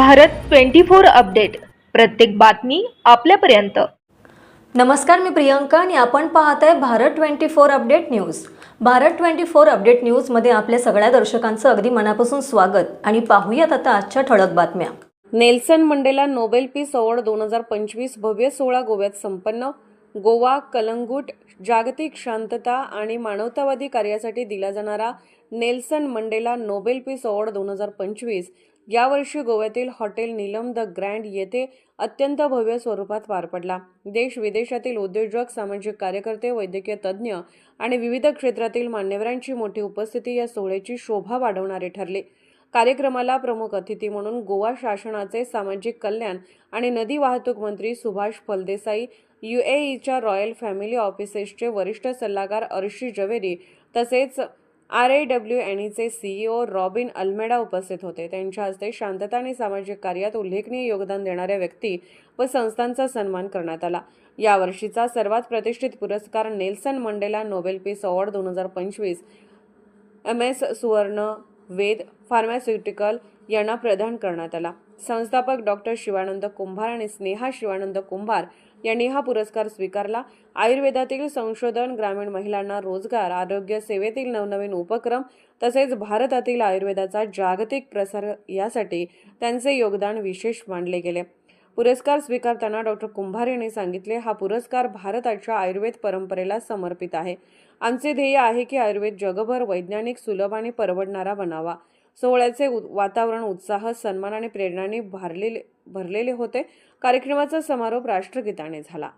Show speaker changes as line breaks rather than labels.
Bharat twenty four update. प्रत्येक बातमी आपल्यापर्यंत.
नमस्कार मी प्रियंका आणि आपण पाहत आहे Bharat twenty four update news. Bharat twenty four update न्यूजमध्ये आपल्या सगळ्या दर्शकांचं अगदी मनापासून स्वागत आणि पाहूयात आता आजच्या ठळक बातम्या.
Nelson Mandela Nobel peace award दोन हजार पंचवीस भव्य सोहळा गोव्यात संपन्न. गोवा कलंगूट जागतिक शांतता आणि मानवतावादी कार्यासाठी दिला जाणारा Nelson Mandela Nobel peace award दोन हजार पंचवीस यावर्षी गोव्यातील हॉटेल नीलम द ग्रँड येथे अत्यंत भव्य स्वरूपात पार पडला. देश विदेशातील उद्योजक सामाजिक कार्यकर्ते वैद्यकीय तज्ज्ञ आणि विविध क्षेत्रातील मान्यवरांची मोठी उपस्थिती या सोहळ्याची शोभा वाढवणारे ठरले. कार्यक्रमाला प्रमुख अतिथी म्हणून गोवा शासनाचे सामाजिक कल्याण आणि नदी वाहतूक मंत्री सुभाष फलदेसाई ईच्या रॉयल फॅमिली ऑफिसेसचे वरिष्ठ सल्लागार अर्शी जवेरी तसेच आर ए डब्ल्यू एन ईचे सीईओ रॉबिन अल्मेडा उपस्थित होते. त्यांच्या हस्ते शांतता आणि सामाजिक कार्यात उल्लेखनीय योगदान देणाऱ्या व्यक्ती व संस्थांचा सन्मान करण्यात आला. यावर्षीचा सर्वात प्रतिष्ठित पुरस्कार Nelson Mandela Nobel peace award दोन हजार पंचवीस एम एस सुवर्ण वेद फार्मास्युटिकल यांना प्रदान करण्यात आला. संस्थापक डॉक्टर शिवानंद कुंभार आणि स्नेहा शिवानंद कुंभार यांनी हा पुरस्कार स्वीकारला. आयुर्वेदातील संशोधन ग्रामीण महिलांना रोजगार आरोग्य सेवेतील नवनवीन उपक्रम तसेच भारतातील आयुर्वेदाचा जागतिक प्रसार यासाठी त्यांचे योगदान विशेष मानले गेले. पुरस्कार स्वीकारताना डॉक्टर कुंभार यांनी सांगितले हा पुरस्कार भारताच्या आयुर्वेद परंपरेला समर्पित आहे. आमचे ध्येय आहे की आयुर्वेद जगभर वैज्ञानिक सुलभ आणि परवडणारा बनावा. सोहळ्याचे वातावरण उत्साह सन्मान आणि प्रेरणाने भरलेले भरलेले होते. कार्यक्रमाचा समारोप राष्ट्रगीताने झाला.